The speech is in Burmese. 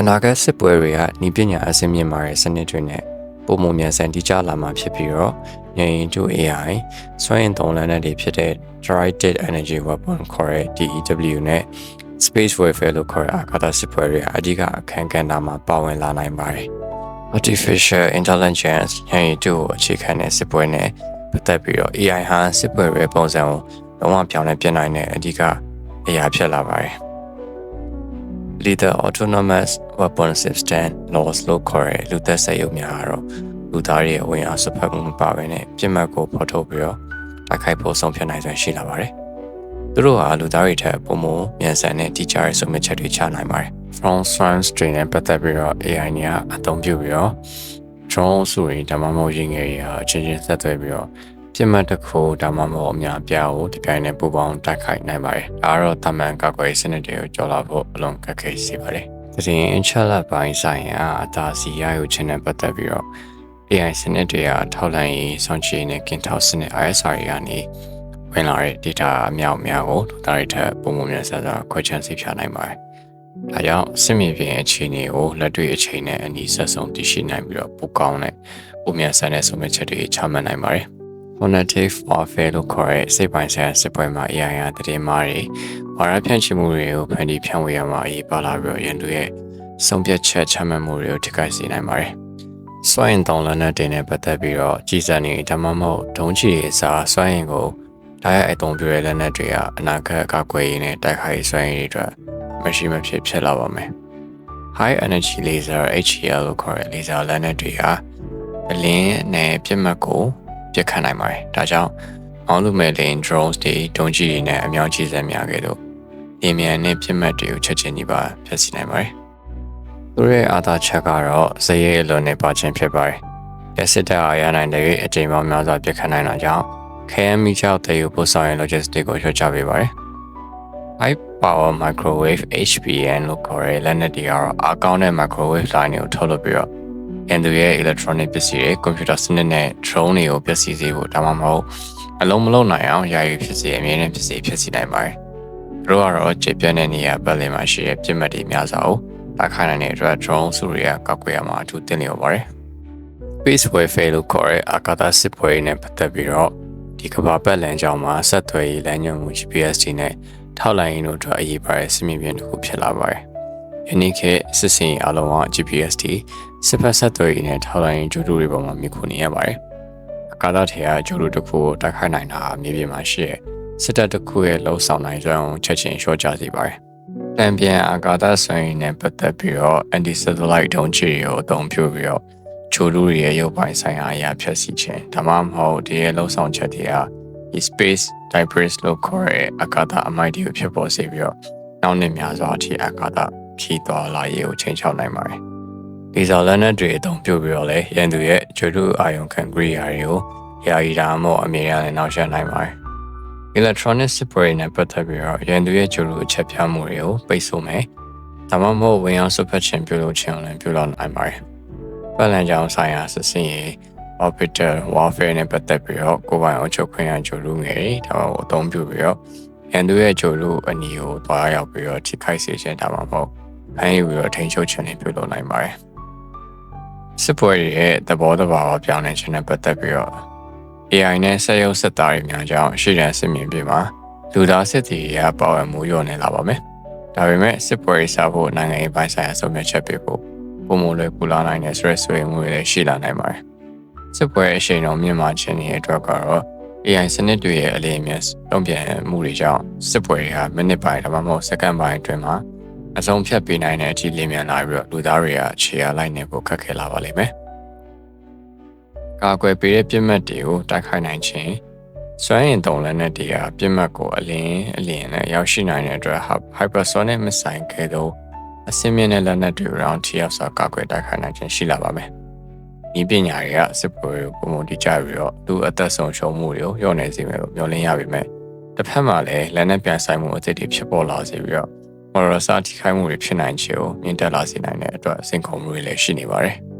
အနာဂတ်စစ်ပွဲတွေကဤပညာအဆင့်မြင့်မာတဲ့စနစ်တွေနဲ့ပုံမမြန်ဆန်တည်ကြလာမှာဖြစ်ပြီးတော့ငြိမ်ကျိုး AI စွမ်းအင်သုံးလန်းတွေဖြစ်တဲ့ Directed Energy Weapon ခေါ်တဲ့ DEW နဲ့ Space Warfare လို့ခေါ်တဲ့အာကာသစစ်ပွဲတွေအဓိကအခန်းကဏ္ဍမှာပါဝင်လာနိုင်ပါတယ်။ Artificial Intelligence ဉာဏ်ရည်ကျိုးကိုအခြေခံတဲ့စစ်ပွဲနဲ့ပတ်သက်ပြီးတော့ AI ဟာစစ်ပွဲရဲ့ပုံစံကိုလုံးဝပြောင်းလဲပြနိုင်တဲ့အဓိကအရာဖြစ်လာပါတယ်။ Leader Autonomous Weapon System LOS လို့ခေါ်တဲ့လူသက်ဆက်ရုပ်များကတော့လူသားတွေရဲ့ဝင်အားစဖက်မှုမပါဘဲနဲ့ပြစ်မှတ်ကိုဖော်ထုတ်ပြီးတော့တိုက်ခိုက်ဖို့ဆုံးဖြတ်နိုင်စွမ်းရှိလာပါတယ်။သူတို့ဟာလူသားတွေထက်ပုံမမြန်ဆန်တဲ့တိကျတဲ့ဆုံးဖြတ်ချက်တွေချနိုင်ပါတယ်။ Front Science တွေနဲ့ပတ်သက်ပြီးတော့ AI ညာအသုံးပြုပြီးတော့ drone ဆိုရင်ဒါမှမဟုတ်ရင်ငယ်တွေဟာချင်းချင်းဆက်သွယ်ပြီးတော့ပြ စ်မှတ်တစ်ခုဒါမှမဟုတ်အများအပြားကိုဒီပိုင်းနဲ့ပူပေါင်းတိုက်ခိုက်နိုင်ပါတယ်။ဒါကတော့တမန်ကာကွယ်စနစ်တွေကိုကျော်လာဖို့အလွန်ခက်ခဲစေပါတယ်။တရင် inshallah ပိုင်းဆိုင်ရာအသာစီရယူခြင်းနဲ့ပတ်သက်ပြီးတော့ AI စနစ်တွေကထောက်လှမ်းရေးစောင့်ကြည့်နေကင်ထောက်စနစ် ISR ကနေဝင်လာတဲ့ data အများအများကိုလူသားတွေထက်ပုံမှန်မြန်ဆန်စွာခွဲခြမ်းစိဖြာနိုင်ပါတယ်။ဒါကြောင့်စစ်မြေပြင်အခြေအနေကိုလက်တွေ့အခြေအနေနဲ့အနီးဆက်ဆုံးသိရှိနိုင်ပြီးတော့ပိုကောင်းတဲ့ပုံမြန်ဆန်တဲ့ဆုံးဖြတ်ချက်တွေချမှတ်နိုင်ပါတယ်။ Cognitive warfare လို့ခေါ်တဲ့စိတ်ပိုင်းဆိုင်ရာစစ်ပွဲမှာ AI ဟာတည်မားတွေဝါရဖြန့်ချိမှုတွေကိုဖန်တီးဖြန့်ဝေရမှာအရေးပါလာပြီးတော့ရန်သူရဲ့ဆုံးဖြတ်ချက်ချမှတ်မှုတွေကိုထိခိုက်စေနိုင်ပါတယ်။စွမ်းအင်တောင်းလန်းတဲ့တင်နဲ့ပတ်သက်ပြီးတော့ကြီးစံနေဒါမှမဟုတ်ဒုံးချီရဲ့အစားစွမ်းအင်ကိုဒါရဲ့အသုံးပြုတဲ့လက်နက်တွေကအနာဂတ်အကာအကွယ်ရေးနဲ့တိုက်ခိုက်စွမ်းရည်တွေအတွက်မရှိမဖြစ်ဖြစ်လာပါမယ်။ High Energy Laser HEL လို့ခေါ်တဲ့ laser လက်နက်တွေဟာအလင်းနဲ့ပြစ်မှတ်ကို ပြစ်ခတ်နိုင်ပါတယ်။ဒါကြောင့်အောင်းလူမဲ့လင်း drones တွေဒုံးကျည်တွေနဲ့အမြောက်ကြီးစံများခဲ့တော့အင်မြန်နဲ့ပြစ်မှတ်တွေကိုချက်ချင်းဒီပါဖျက်ဆီးနိုင်ပါတယ်။သူရဲ့အာသာချက်ကတော့ဇယဲအလွန်နဲ့ပါခြင်းဖြစ်ပါတယ်။ရစစ်တပ်အားရနိုင်တဲ့အချိန်ပေါင်းများစွာပြစ်ခတ်နိုင်တာကြောင့် KM ကြောက်တဲ့ယူပို့ဆောင်ရေး logistics ကိုလျှော့ချပေးပါတယ်။ High Power Microwave HPN လို့ခေါ်တဲ့လက်နက်တွေကတော့အကောင်းတဲ့ microwave line ကိုထုတ်လုပ်ပြီးတော့ အန်သူရဲ့ electronic ပစ္စည်းတွေ computer စနစ်နဲ့ drone တွေကိုပျက်စီးစေဖို့ဒါမှမဟုတ်အလုံးမလုံးနိုင်အောင်ယာယီဖြစ်စေအမြဲတမ်းဖြစ်စေဖြစ်စီနိုင်ပါတယ်။တို့ကတော့ခြေပြတ်တဲ့နေရာပတ်လည်မှာရှိတဲ့ပြစ်မှတ်တွေများစွာကိုတိုက်ခိုက်နိုင်တဲ့အတွက် drone စုတွေကကောက်ွယ်ရမှာအထူးသင့်လျော်ပါတယ်။ Space Warfare လို့ခေါ်တဲ့အာကာသစစ်ပွဲနဲ့ပတ်သက်ပြီးတော့ဒီကမ္ဘာပတ်လမ်းကြောင်းမှာဆက်သွယ်ရေးလမ်းညွှန်မှု GPS တွေနဲ့ထောက်လိုင်းရင်းတို့အတွက်အရေးပါတဲ့စစ်မြေပြင်တစ်ခုဖြစ်လာပါတယ်။ယနေ့ခေတ်စစ်စင်အလုံးက GPS တွေ စစ်ဖက်ဆက်သွယ်ရေးနဲ့ထောက်လိုင်းရင်းကြိုးတွေပေါ်မှာမြင်ခုနေရပါတယ်။အကာသထေကကြိုးတို့တစ်ခုကိုတိုက်ခိုက်နိုင်တာမြေပြင်မှာရှိတဲ့စစ်တပ်တစ်ခုရဲ့လှုပ်ဆောင်နိုင်စွမ်းကိုချက်ချင်းလျှော့ချစေပါတယ်။တံပြန်အာကာသဆွမ်းရည်နဲ့ပတ်သက်ပြီးတော့ anti satellite ဒုံးကျည်ကိုအသုံးပြုပြီးတော့ချိုလူတွေရဲ့ရုပ်ပိုင်းဆိုင်ရာအရာဖြတ်စီခြင်းဒါမှမဟုတ်ဒီရဲ့လှုပ်ဆောင်ချက်တွေကဒီ space debris လို့ခေါ်တဲ့အကာသအမိုက်တွေကိုဖြစ်ပေါ်စေပြီးတော့နောက်နှစ်များစွာအထိအကာသခီးသွားလာရေးကိုချိန်ချောက်နိုင်ပါတယ်။ ဒီဇာလန်နက်တွေအသုံးပြုပြီးတော့လေရန်သူရဲ့ကျွတ်အာယုံခံကရိယာတွေကိုယာယီဒါမှမဟုတ်အမြဲတမ်းနောက်ဆက်နိုင်ပါတယ်။ electronic support နဲ့ပတ်သက်ပြီးတော့ရန်သူရဲ့ကျွတ်အချက်ပြမှုတွေကိုပိတ်ဆို့မယ်။ဒါမှမဟုတ်ဝင်အောင်ဆွတ်ဖက်ခြင်းပြုလုပ်ခြင်းလည်းပြုလုပ်နိုင်ပါတယ်။ပတ်လည်ကြောင်ဆိုင်ရာစစ်စင်ရေး orbital warfare နဲ့ပတ်သက်ပြီးတော့ကိုယ်ပိုင်အချုပ်ခွင့်ရကြိုလူငယ်တွေဒါမှမဟုတ်အသုံးပြုပြီးတော့ရန်သူရဲ့ကြိုလူအနီကိုတွားရောက်ပြီးတော့ထိခိုက်စေခြင်းဒါမှမဟုတ်ဖမ်းယူပြီးတော့ထိန်းချုပ်ခြင်းတွေပြုလုပ်နိုင်ပါတယ် စစ်ပွဲရဲ့သဘောတဘာဝပြောင်းလဲခြင်းနဲ့ပတ်သက်ပြီးတော့ AI နဲ့ဆက်ရုပ်ဆက်သားတွေများကြောင့်ရှေ့တန်းစစ်မြင်ပြမှာလူသားစစ်တီရပါဝင်မှုရောနေလာပါမယ်ဒါပေမဲ့စစ်ပွဲစားဖို့နိုင်ငံရေးပိုင်းဆိုင်ရာဆုံးဖြတ်ချက်ပေးဖို့ပုံမလွယ်ကူလာနိုင်တဲ့ stress တွေမှုတွေရှိလာနိုင်ပါတယ်စစ်ပွဲအရှိန်တော်မြင့်မာခြင်းရဲ့အတွက်ကတော့ AI စနစ်တွေရဲ့အလေးအမြတ်တုံ့ပြန်မှုတွေကြောင့်စစ်ပွဲတွေကမိနစ်ပိုင်းဒါမှမဟုတ်စက္ကန့်ပိုင်းအတွင်းမှာ အဆုံးဖြတ်ပေးနိုင်တဲ့အထိလင်းမြန်လာပြီးတော့လူသားတွေကခြေအားလိုက်နေဖို့ခက်ခဲလာပါလိမ့်မယ်။ကာကွယ်ပေးတဲ့ပြစ်မှတ်တွေကိုတိုက်ခိုက်နိုင်ခြင်းစွမ်းအင်တုံးလက်နက်တွေကပြစ်မှတ်ကိုအလင်းအလင်းနဲ့ရောက်ရှိနိုင်တဲ့အတွက် hypersonic missile ကဲ့သို့အစင်းမြင့်တဲ့လက်နက်တွေရောထိရောက်စွာကာကွယ်တိုက်ခိုက်နိုင်ခြင်းရှိလာပါမယ်။ဤပညာတွေကစစ်ပွဲကိုပုံမှန်တည်ကြပြီးတော့သူအသက်ဆုံးရှုံးမှုတွေကိုညှော့နေစေမယ်လို့မျှော်လင့်ရပါမယ်။တစ်ဖက်မှာလည်းလက်နက်ပြန်ဆိုင်မှုအသစ်တွေဖြစ်ပေါ်လာစေပြီးတော့ မော်ရစာထိခိုက်မှုတွေဖြစ်နိုင်ချေကိုမြင့်တက်လာစေနိုင်တဲ့အတွက်စိန်ခေါ်မှုတွေလည်းရှိနေပါတယ်။